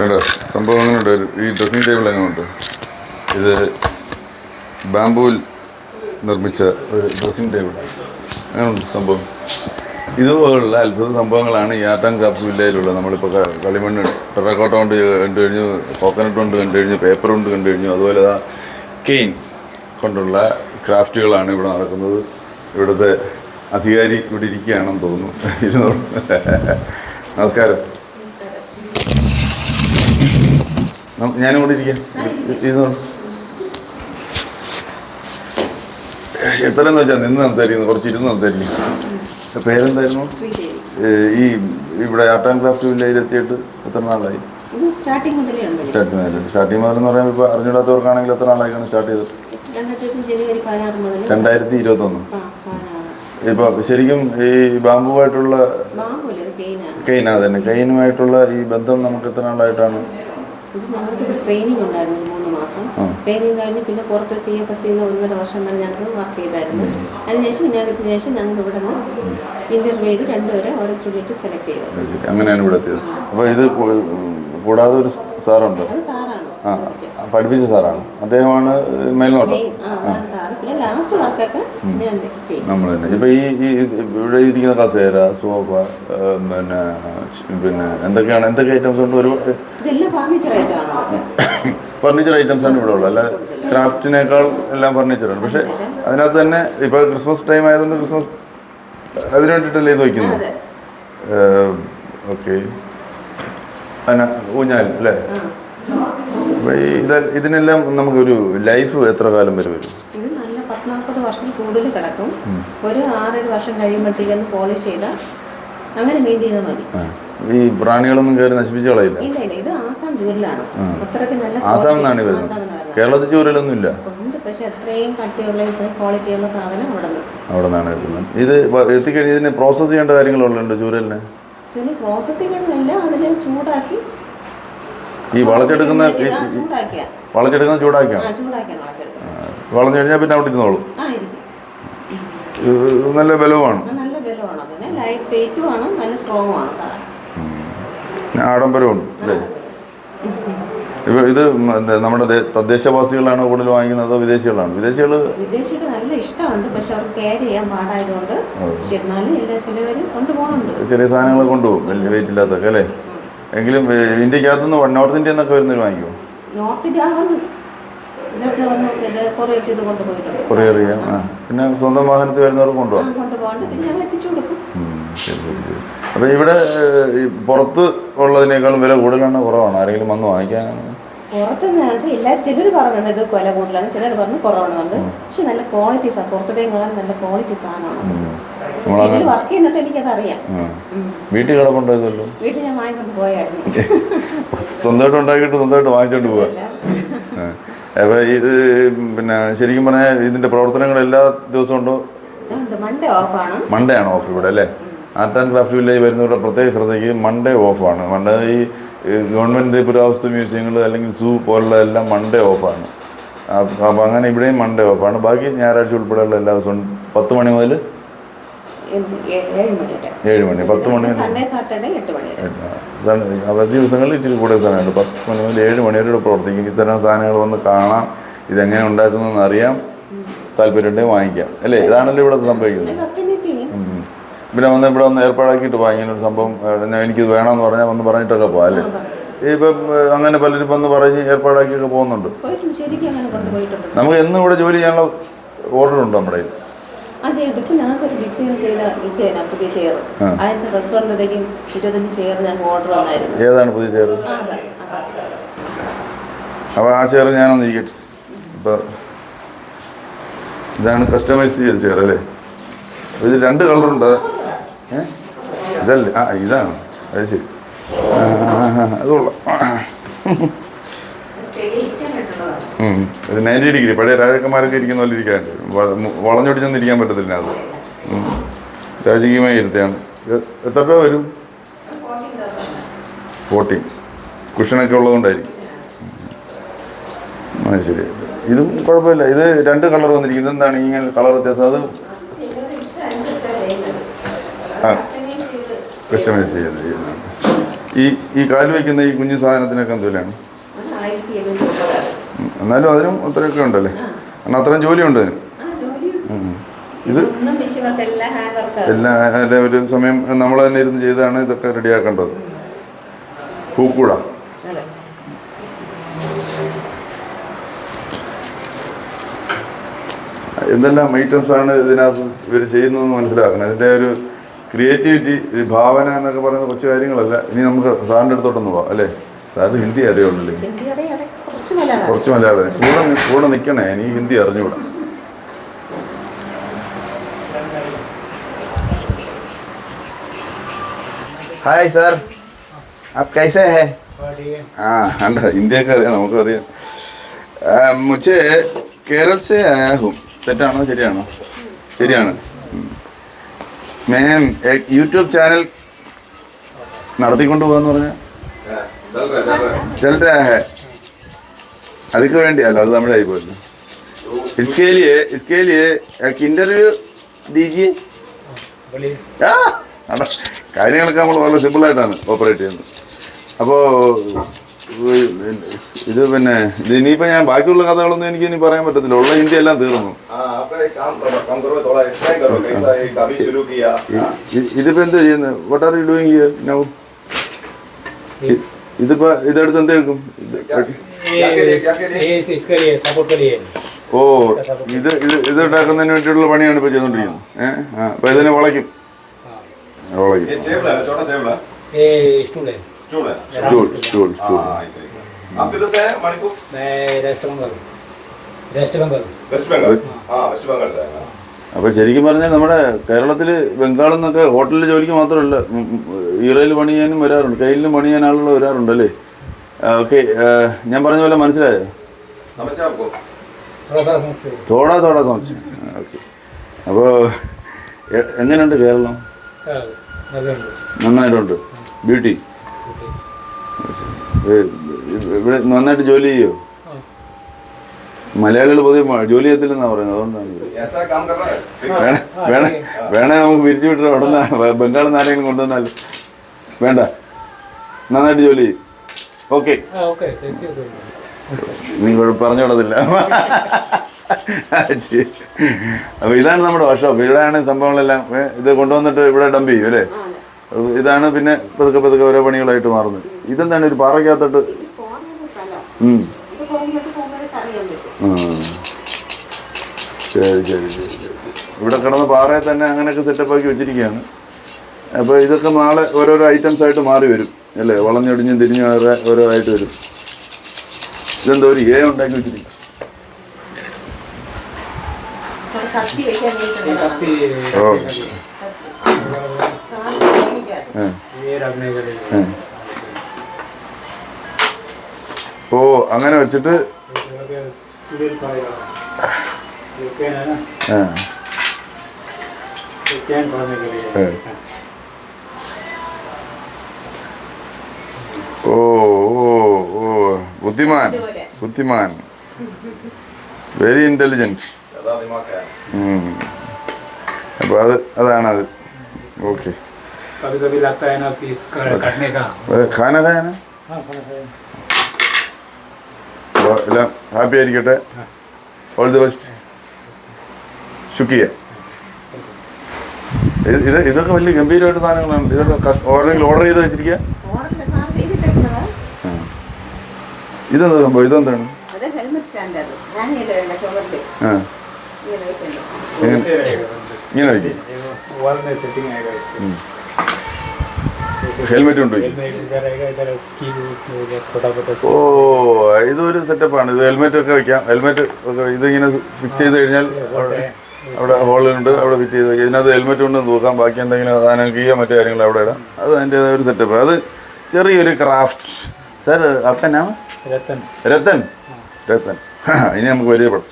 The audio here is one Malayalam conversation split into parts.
കേട്ടോ സംഭവം അങ്ങനെയുണ്ട്. ഈ ഡ്രസ്സിംഗ് ടേബിൾ എങ്ങനെയുണ്ട്? ഇത് ബാംബൂൽ നിർമ്മിച്ച ഒരു ഡ്രസ്സിംഗ് ടേബിൾ അങ്ങനെയുണ്ട് സംഭവം. ഇതുപോലുള്ള അത്ഭുത സംഭവങ്ങളാണ് ഈ ആർട്ട് കാപ്പ് വില്ലയിലുള്ളത് നമ്മളിപ്പോൾ കളിമണ്ണ് ടെറക്കോട്ട കൊണ്ട് കണ്ടു കഴിഞ്ഞു കോക്കനട്ട് കൊണ്ട് കണ്ടു കഴിഞ്ഞു പേപ്പർ കൊണ്ട് കണ്ടു കഴിഞ്ഞു അതുപോലെ കെയിൻ കൊണ്ടുള്ള ക്രാഫ്റ്റുകളാണ് ഇവിടെ നടക്കുന്നത്. ഇവിടുത്തെ അധികാരി ഇവിടെ ഇരിക്കുകയാണെന്ന് തോന്നുന്നു. ഇരുന്നോളൂ. നമസ്കാരം നം- ഞാനും കൂടെ ഇരിക്കാം. ഇരുന്നോളൂ എത്രയെന്ന് വെച്ചാൽ നിന്ന് സംസാരിക്കുന്നു കുറച്ച് ഇരുന്ന് സംസാരിക്കും. പേരെന്തായിരുന്നു? ഈ ഇവിടെ ആർട്ട് ആൻഡ് ക്രാഫ്റ്റ് വില്ലേജിൽ എത്തിയിട്ട് എത്ര നാളായി? സ്റ്റാർട്ടിംഗ് സ്റ്റാർട്ടിങ് മുതലേ സ്റ്റാർട്ടിങ് മുതൽ എന്ന് പറയുമ്പോൾ ഇപ്പോൾ അറിഞ്ഞിടാത്തവർക്കാണെങ്കിൽ എത്ര നാളായിക്കാണ് സ്റ്റാർട്ട് ചെയ്തത്? രണ്ടായിരത്തി ഇരുപത്തൊന്ന്. ഇപ്പോൾ ശരിക്കും ഈ ബാമ്പുമായിട്ടുള്ള കെയിനാ തന്നെ. കെയിനുമായിട്ടുള്ള ഈ ബന്ധം നമുക്ക് എത്ര നാളായിട്ടാണ്? ഞങ്ങൾക്ക് ഇവിടെ ട്രെയിനിങ് ഉണ്ടായിരുന്നു മൂന്ന് മാസം. ട്രെയിനിങ് കഴിഞ്ഞ് പിന്നെ പുറത്ത് സി എഫ് എസ് സിന്ന് ഒന്നര വർഷം വരെ ഞങ്ങൾക്ക് വർക്ക് ചെയ്തായിരുന്നു. അതിനുശേഷം ഞങ്ങൾക്ക് ശേഷം ഞങ്ങൾ ഇവിടെ നിന്ന് ഇന്റർവ്യൂ ചെയ്ത് രണ്ടുപേരെ ഓരോ സ്റ്റുഡിയോട്ട് സെലക്ട് ചെയ്തു. അങ്ങനെയാണ് ഇവിടെ എത്തിയത്. അപ്പോൾ ഇത് കൂടാതെ ഒരു സാറുണ്ട്. സാറാണ് ആ പഠിപ്പിച്ച സാറാണ്. അദ്ദേഹമാണ് മേൽനോട്ടം. നമ്മൾ തന്നെ. ഇപ്പൊ ഈ ഇവിടെ ഇരിക്കുന്ന കസേര സോഫ പിന്നെ പിന്നെ എന്തൊക്കെയാണ് എന്തൊക്കെ ഐറ്റംസ് ഉണ്ട്? ഒരു ഫർണിച്ചർ ഐറ്റംസ് ആണ് ഇവിടെ ഉള്ളത്. അല്ല ക്രാഫ്റ്റിനേക്കാൾ എല്ലാം ഫർണിച്ചറാണ് പക്ഷെ അതിനകത്ത് തന്നെ ഇപ്പൊ ക്രിസ്മസ് ടൈം ആയതുകൊണ്ട് ക്രിസ്മസ് അതിന് വേണ്ടിയിട്ടല്ലേ ഇത് വയ്ക്കുന്നത്? അതെ ഓക്കെ. ഊഞ്ഞാൽ അല്ലേ? ഇത് ഇതിനെല്ലാം നമുക്കൊരു ലൈഫ് എത്ര കാലം വരെ വരും? ഇത് നല്ല പത്നാൽപ്പത് വർഷം കൂടുതൽ കിടക്കും. ഒരു ആറേഴ് വർഷം കഴിയുമ്പോഴത്തേക്കൊന്ന് പോളിഷ് ചെയ്താൽ അങ്ങനെ മെയിൻ ചെയ്താൽ മതി. ഈ പ്രാണികളൊന്നും കയറി നശിപ്പിച്ച കളയില്ല? ഇല്ല ഇല്ല. ഇത് ആസാം ജൂരിലാണ് അത്രയ്ക്ക് നല്ല ആസാം എന്നാണ് വരുന്നത്. കേരളത്തിൽ ചൂരലൊന്നും ഇല്ല ഉണ്ട് പക്ഷെ അത്രയും കട്ടിയുള്ള ഇത്രയും ക്വാളിറ്റിയുള്ള സാധനം അവിടെ നിന്ന്. അവിടെ നിന്നാണ് കിട്ടുന്നത്. ഇത് എത്തിക്കഴിഞ്ഞ് ഇതിന് പ്രോസസ്സ് ചെയ്യേണ്ട കാര്യങ്ങളുണ്ട് ചൂരലിന് ഇതിന് പ്രോസസ്സിംഗ് ഒന്നുമില്ല അതിനെ ചൂടാക്കി ഈ വളച്ചെടുക്കുന്ന ചൂടാക്കിയ വളച്ചെടുക്കുന്ന ചൂടാക്കിയാണ് വളഞ്ഞു കഴിഞ്ഞാൽ പിന്നെ അവിടെ ഇരുന്നോളും. നല്ല ബലവുമാണ്. ആഡംബരമുണ്ട് അല്ലേ? ഇത് നമ്മുടെ തദ്ദേശവാസികളാണ് കൂടുതൽ വാങ്ങിക്കുന്നത് അതോ വിദേശികളാണ്? വിദേശികൾ നല്ല ഇഷ്ടമുണ്ട് പക്ഷെ അവർ കെയർ ചെയ്യാൻ പാടായതുകൊണ്ട്. പക്ഷെ എന്നാലും എല്ലാ ചിലവരും ചെറിയ സാധനങ്ങൾ കൊണ്ടുപോകും വലിയ വെയിറ്റ് ഇല്ലാത്തൊക്കെ അല്ലേ? എങ്കിലും ഏ, ഇന്ത്യക്കകത്തുനിന്ന് നോർത്ത് ഇന്ത്യ എന്നൊക്കെ വരുന്നവർ വാങ്ങിക്കോ? നോർത്ത് ഇന്ത്യ കൊറിയർ ചെയ്യാം. പിന്നെ സ്വന്തം വാഹനത്തിൽ വരുന്നവർക്ക് കൊണ്ടുപോകാം അപ്പൊ ശരി ശരി ശരി. ഇവിടെ പുറത്ത് ഉള്ളതിനേക്കാളും വില കൂടുതലാണ് കുറവാണ്? ആരെങ്കിലും വന്ന് വാങ്ങിക്കാനാണ് പുറത്തുനിന്ന് എല്ലാവരും ചിലർ പറഞ്ഞിട്ടുണ്ട് ഇത് കൊല കൂടുതലാണ്. ചിലർ പറഞ്ഞു കുറവാണെന്നുണ്ട്. പക്ഷെ നല്ല ക്വാളിറ്റി പുറത്തേക്കാളും നല്ല ക്വാളിറ്റി സാധനമാണ്. വർക്ക് ചെയ്യുന്നിട്ട്. വീട്ടിൽ കിടപ്പുണ്ടോ ഇതല്ലോ വീട്ടിൽ ഞാൻ വാങ്ങിക്കൊണ്ട് പോയായിരുന്നു. സ്വന്തമായിട്ട് ഉണ്ടാക്കിയിട്ട് സ്വന്തമായിട്ട് വാങ്ങിച്ചോണ്ട് പോവാ. അപ്പോൾ ഇത് പിന്നെ ശരിക്കും പറഞ്ഞാൽ ഇതിന്റെ പ്രവർത്തനങ്ങൾ എല്ലാ ദിവസവും ഉണ്ടോ? ഉണ്ട് മൺഡേ ഓഫാണ് മൺഡേ ആണ് ഓഫ് ഇവിടെ അല്ലേ? ആർട്ട് ആൻഡ് ക്രാഫ്റ്റ് വില്ലേജ് വരുന്നവരുടെ പ്രത്യേക ശ്രദ്ധയ്ക്ക് മൺഡേ ഓഫാണ് മൺഡേ ഈ ഗവൺമെന്റ് പുരാവസ്തു മ്യൂസിയങ്ങൾ അല്ലെങ്കിൽ സൂ പോലുള്ള എല്ലാം മൺഡേ ഓഫാണ് അപ്പോൾ അങ്ങനെ ഇവിടെയും മൺഡേ ഓഫാണ് ബാക്കി ഞായറാഴ്ച ഉൾപ്പെടെയുള്ള എല്ലാ ദിവസവും പത്ത് മണി മുതൽ ഏഴ് മണി വരെ. ഏഴ് മണി പത്ത് മണി സൺഡേ സാറ്റർഡേ എട്ട് മണി. വരെ അവധി ദിവസങ്ങളിൽ ഇച്ചിരി കൂടുതൽ സമയമുണ്ട് പത്ത് മണി മുതൽ ഏഴ് മണി വരെ പ്രവർത്തിക്കും. ഇത്തരം സാധനങ്ങൾ വന്ന് കാണാം. ഇതെങ്ങനെ ഉണ്ടാക്കുന്നതെന്ന് അറിയാം. താല്പര്യമുണ്ടെങ്കിൽ വാങ്ങിക്കാം. അല്ലേ? ഇതാണല്ലോ ഇവിടെ സംഭവിക്കുന്നത്. പിന്നെ വന്ന് ഇവിടെ വന്ന് ഏർപ്പാടാക്കിയിട്ട് ഇങ്ങനെ ഒരു സംഭവം എനിക്കിത് വേണമെന്ന് പറഞ്ഞാൽ വന്ന് പറഞ്ഞിട്ടൊക്കെ പോവാം അല്ലേ? ഇപ്പം അങ്ങനെ പലരും വന്ന് പറഞ്ഞ് ഏർപ്പാടാക്കിയൊക്കെ പോകുന്നുണ്ട്. നമുക്ക് എന്നും ഇവിടെ ജോലി ചെയ്യാനുള്ള ഓർഡർ ഉണ്ട് നമ്മുടെ ആ ഞങ്ങൾക്കൊരു ചെയ്ത ഡിസൈൻ പുതിയ ചെയർ ആ. അതിന്റെ റെസ്റ്റോറന്റിലേക്കും ഇരുപത്തഞ്ച് ചെയർ ഞങ്ങൾക്ക് ഓർഡർ വന്നായിരുന്നു. ഏതാണ് പുതിയ ചെയർ അപ്പൊ ആ ചെയർ അപ്പോൾ ആ ചെയർ ഞാനൊന്ന് ഇരിക്കട്ടെ ഇപ്പോൾ ഇതാണ് കസ്റ്റമൈസ് ചെയ്ത ചെയർ അല്ലേ? ഇതിൽ രണ്ട് കളറുണ്ട് ഏ? ഇതല്ലേ? ആ ഇതാണ്. അത് ശരി. അത് കൊള്ളാം. നയന്റി ഡിഗ്രി പഴയ രാജാക്കന്മാരൊക്കെ ഇരിക്കുന്ന പോലെ ഇരിക്കാണ്ട് വളഞ്ഞൊടിച്ചൊന്നും ഇരിക്കാൻ പറ്റത്തില്ല അത്. രാജകീയമായി ഇരുത്തിയാണ്. എത്ര രൂപ വരും? ഫോർട്ടി കുഷനൊക്കെ ഉള്ളതുകൊണ്ടായിരിക്കും. ആ ശരി. ഇതും കുഴപ്പമില്ല. ഇത് രണ്ട് കളർ വന്നിരിക്കും ഇതെന്താണ് ഇങ്ങനെ കളർ വ്യത്യാസം? അത് ആ. കസ്റ്റമൈസ് ചെയ്ത് ചെയ്യുന്നതാണ് ഈ ഈ കാൽ വയ്ക്കുന്ന ഈ കുഞ്ഞു സാധനത്തിനൊക്കെ എന്ത് എന്നാലും അതിനും അത്രയൊക്കെ ഉണ്ടല്ലേ. കാരണം അത്രയും ജോലിയുണ്ട് അതിന്. ഇത്? എല്ലാ ഒരു സമയം നമ്മൾ തന്നെ ഇരുന്ന് ചെയ്താണ് ഇതൊക്കെ റെഡിയാക്കേണ്ടത്. പൂക്കൂട. എന്തെല്ലാം ഐറ്റംസ് ആണ് ഇതിനകത്ത് ഇവർ ചെയ്യുന്നതെന്ന് മനസ്സിലാക്കണം. ഇതിന്റെ ഒരു ക്രിയേറ്റിവിറ്റി ഭാവന എന്നൊക്കെ പറയുന്ന കുറച്ച് കാര്യങ്ങളല്ല. ഇനി നമുക്ക് സാറിന്റെ അടുത്തോട്ടൊന്ന് പോവാം അല്ലേ? സാറിന് ഹിന്ദി അറിയുള്ളൂ കുറച്ച് മലയാളം. കൂടെ കൂടെ നിൽക്കണേ എനിക്ക് ഹിന്ദി അറിഞ്ഞുകൂടാ ഹായ് സർ आप कैसे है? हाँ अंडा हिंदी ഒക്കെ അറിയാം മുച്ചേ കേരൾ തെറ്റാണോ? ശരിയാണോ? ശരിയാണ്. മേം യൂട്യൂബ് ചാനൽ നടത്തിക്കൊണ്ടു പോകാന്ന് പറഞ്ഞാൽ ചൽ രാ അതിക്ക് വേണ്ടി അല്ല അത് നമ്മുടെ ആയി പോയല്ലോ इसके लिए इसके लिए एक इंटरव्यू दीजिए ആ അടാ, കാര്യങ്ങളൊക്കെ നമ്മൾ വളരെ സിമ്പിളായിട്ടാണ് ഓപ്പറേറ്റ് ചെയ്യുന്നത് അപ്പോൾ ഇത് പിന്നെ ഇത് ഇനിയിപ്പോൾ ഞാൻ ബാക്കിയുള്ള കഥകളൊന്നും എനിക്ക് ഇനി പറയാൻ പറ്റത്തില്ല ഉള്ള ഹിന്ദി എല്ലാം തീർന്നു हाँ आपका एक काम करो काम करो थोड़ा एक्सप्लेन करो कैसा ये कभी शुरू किया हाँ? ഇ- ഇതിപ്പോ എന്താ ചെയ്യുന്നത് what are you doing here now ഇതിപ്പോ ഇതെടുത്ത് എന്തെടുക്കും ഓ ഇത് ഇത് ഇത് ഉണ്ടാക്കുന്നതിന് വേണ്ടിയിട്ടുള്ള പണിയാണ് ഇപ്പൊ ചെയ്തോണ്ടിരിക്കുന്നത് ഏഹ് ആ അപ്പോൾ ഇതിനെ വളയ്ക്കും അപ്പൊ ശരിക്കും പറഞ്ഞാൽ നമ്മുടെ കേരളത്തിൽ ബംഗാളിൽ നിന്നൊക്കെ ഹോട്ടലിൽ ജോലിക്ക് മാത്രമല്ല ഈറയിൽ പണിയാനും വരാറുണ്ട് കയ്യിലും പണി ആളുകൾ വരാറുണ്ട് അല്ലേ ഓക്കെ ഞാൻ പറഞ്ഞ പോലെ മനസ്സിലായോ? തോടാ തോടാ സമച്ചു ഓക്കെ. അപ്പോൾ എങ്ങനെയുണ്ട് കേരളം? നന്നായിട്ടുണ്ട്. ബ്യൂട്ടി? ഇവിടെ നന്നായിട്ട് ജോലി ചെയ്യോ? മലയാളികൾ പൊതുവെ ജോലി ചെയ്യത്തില്ലെന്നാ പറയുന്നത്. അതുകൊണ്ടാണ് വേണേ നമുക്ക് പിരിച്ചു വിട്ടിട്ട് അവിടെ ബംഗാളിൽ നിന്ന് ആരെങ്കിലും കൊണ്ടുവന്നാൽ വേണ്ട. നന്നായിട്ട് ജോലി ചെയ്യും. ഓക്കെ. നിങ്ങൾ പറഞ്ഞോളതില്ല അപ്പോൾ ഇതാണ് നമ്മുടെ വർഷം ഇവിടെയാണ് സംഭവങ്ങളെല്ലാം ഇത് കൊണ്ടുവന്നിട്ട് ഇവിടെ ഡംപ് ചെയ്യും അല്ലേ? ഇതാണ് പിന്നെ പതുക്കെ പതുക്കെ ഓരോ പണികളായിട്ട് മാറുന്നത്. ഇതെന്താണ് ഒരു പാറയ്ക്കകത്തോട്ട്? ശരി ശരി ശരി ഇവിടെ കിടന്ന് പാറയെ തന്നെ അങ്ങനെയൊക്കെ സെറ്റപ്പാക്കി വെച്ചിരിക്കുകയാണ്. അപ്പോൾ ഇതൊക്കെ നാളെ ഓരോരോ ഐറ്റംസ് ആയിട്ട് മാറി വരും അല്ലേ? വളഞ്ഞൊടിഞ്ഞും തിരിഞ്ഞും ഓരോ ആയിട്ട് വരും. ഇതെന്തോ ഒരു ഏ ഉണ്ടാക്കി വെച്ചിരിക്കും ഓ. അങ്ങനെ വെച്ചിട്ട് ആ. ഓ ഓ ഓ. ബുദ്ധിമാൻ ബുദ്ധിമാൻ. വെരി ഇന്റലിജന്റ് അപ്പോൾ അത് അതാണ് അത് ഓക്കെ എല്ലാം ഹാപ്പി ആയിരിക്കട്ടെ. ഓൾ ദി ബെസ്റ്റ് ശുക്രിയ. ഇത് ഇതൊക്കെ വലിയ ഗംഭീരമായിട്ട് സാധനങ്ങളാണ്. ഇതൊക്കെ ഓർഡർ ചെയ്ത് വെച്ചിരിക്കുക ഇതെന്താ സംഭവം? ഇതെന്താണ്? ഇങ്ങനെ വയ്ക്കേ. ഹെൽമെറ്റ് ഉണ്ട് ഓ ഇതൊരു സെറ്റപ്പാണ് ഇത് ഹെൽമെറ്റ് ഒക്കെ വെക്കാം. ഹെൽമെറ്റ് ഇതിങ്ങനെ ഫിക്സ് ചെയ്ത് കഴിഞ്ഞാൽ അവിടെ അവിടെ ഹോളുണ്ട് അവിടെ ഫിറ്റ് ചെയ്ത് ഇതിനകത്ത് ഹെൽമെറ്റ് ഉണ്ടെന്ന് നോക്കാം. ബാക്കി എന്തെങ്കിലും സാധനം ചെയ്യാം മറ്റു കാര്യങ്ങൾ അവിടെ ഇടാം. അത് അതിന്റെ ഒരു സെറ്റപ്പ് അത് ചെറിയൊരു ക്രാഫ്റ്റ് സാർ അപ്പം ഞാൻ രത്തൻ. രത്തൻ? ഇനി നമുക്ക് പരിചയപ്പെടാം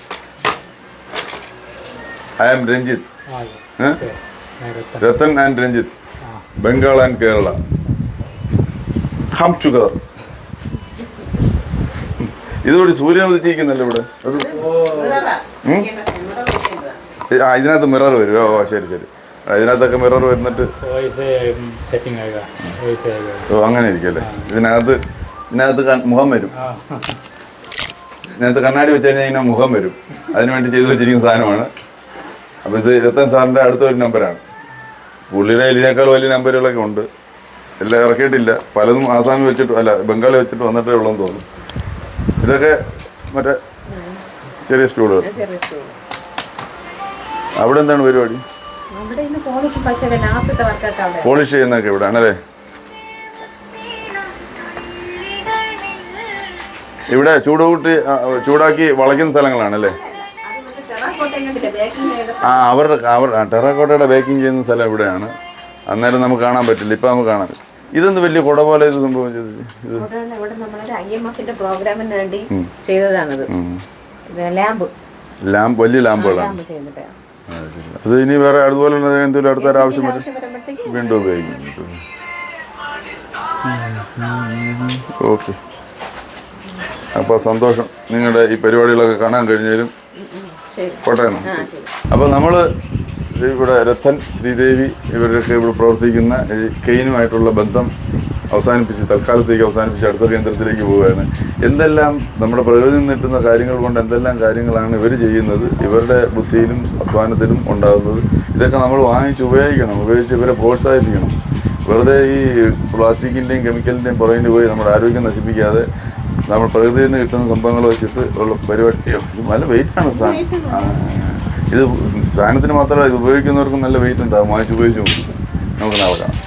I am Ranjith Rattan. And Ranjith Bengal and Kerala Hum together ഇതോടെ സൂര്യൻ ഉദിച്ചിരിക്കുന്നല്ലോ ഇവിടെ? ആ ഇതിനകത്ത് മിറർ വരും. ഓ ശരി ശരി. ഇതിനകത്തൊക്കെ മിറർ വരുന്നിട്ട് ഓ അങ്ങനെ ഇരിക്കല്ലേ ഇതിനകത്ത് ഇതിനകത്ത് മുഖം വരും. हाँ ഇതിനകത്ത് കണ്ണാടി വെച്ച് കഴിഞ്ഞാൽ ഇതിനകത്ത് മുഖം വരും. അതിനുവേണ്ടി ചെയ്തു വെച്ചിരിക്കുന്ന സാധനമാണ്. അപ്പോൾ ഇത് രത്തൻ സാറിന്റെ അടുത്ത ഒരു നമ്പറാണ്. പുള്ളിയുടെ ഇതിനേക്കാൾ വലിയ നമ്പറുകളൊക്കെ ഉണ്ട്. എല്ലാം ഇറക്കിയിട്ടില്ല. പലതും ആസാമി വെച്ചിട്ട് അല്ല ബംഗാളി വെച്ചിട്ട് വന്നിട്ടേ ഉള്ളൂ എന്ന് തോന്നുന്നു. ഇതൊക്കെ മറ്റേ ചെറിയ സ്റ്റൂളുകൾ അവിടെ എന്താണ് പരിപാടി? അവിടെ ഇന്ന് പോളിഷ് ചെയ്യുന്നൊക്കെ ഇവിടെ ആണല്ലേ? ഇവിടെ ചൂട് കൂട്ടി ആ, ചൂടാക്കി വളയ്ക്കുന്ന സ്ഥലങ്ങളാണ് അല്ലേ ആ അവരുടെ അവർ ടെറാക്കോട്ടയുടെ ബേക്കിംഗ് ചെയ്യുന്ന സ്ഥലം ഇവിടെയാണ്. അന്നേരം നമുക്ക് കാണാൻ പറ്റില്ല ഇപ്പം നമുക്ക് കാണാൻ പറ്റും. ഇതെന്ത് വലിയ കുട പോലെ ഇത് സംഭവം എം പ്രോഗ്രാമിന് വേണ്ടി ചെയ്തതാണത്. ലാമ്പ്. ലാമ്പ് വലിയ ലാമ്പുകളാണ് അത് ഇനി വേറെ അതുപോലെ എന്തെങ്കിലും അടുത്ത ആവശ്യം വീണ്ടും ഉപയോഗിക്കും. ഓക്കെ. അപ്പോൾ സന്തോഷം. നിങ്ങളുടെ ഈ പരിപാടികളൊക്കെ കാണാൻ കഴിഞ്ഞാലും കോട്ടയം അപ്പോൾ നമ്മൾ ഇവിടെ രത്തൻ ശ്രീദേവി ഇവരൊക്കെ ഇവിടെ പ്രവർത്തിക്കുന്ന കെയിനുമായിട്ടുള്ള ബന്ധം അവസാനിപ്പിച്ച് തൽക്കാലത്തേക്ക് അവസാനിപ്പിച്ച് അടുത്ത കേന്ദ്രത്തിലേക്ക് പോവുകയാണ്. എന്തെല്ലാം നമ്മുടെ പ്രകൃതി നിന്നിട്ടുന്ന കാര്യങ്ങൾ കൊണ്ട് എന്തെല്ലാം കാര്യങ്ങളാണ് ഇവർ ചെയ്യുന്നത് ഇവരുടെ ബുദ്ധിയിലും അധ്വാനത്തിലും ഉണ്ടാകുന്നത് ഇതൊക്കെ നമ്മൾ വാങ്ങിച്ച് ഉപയോഗിക്കണം ഉപയോഗിച്ച് ഇവരെ പ്രോത്സാഹിപ്പിക്കണം. വെറുതെ ഈ പ്ലാസ്റ്റിക്കിന്റെയും കെമിക്കലിന്റെയും പുറകിൽ പോയി നമ്മുടെ ആരോഗ്യം നശിപ്പിക്കാതെ നമ്മൾ പ്രകൃതിയിൽ നിന്ന് കിട്ടുന്ന സംഭവങ്ങൾ വെച്ചിട്ട് ഉള്ള പരിപാടി. നല്ല വെയിറ്റാണ് സാധനം ഇത് സാധനത്തിന് മാത്രമല്ല ഇത് ഉപയോഗിക്കുന്നവർക്കും നല്ല വെയിറ്റ് ഉണ്ടാകും വാങ്ങിച്ച് ഉപയോഗിച്ച് നമുക്ക് നാളെ കാണാം.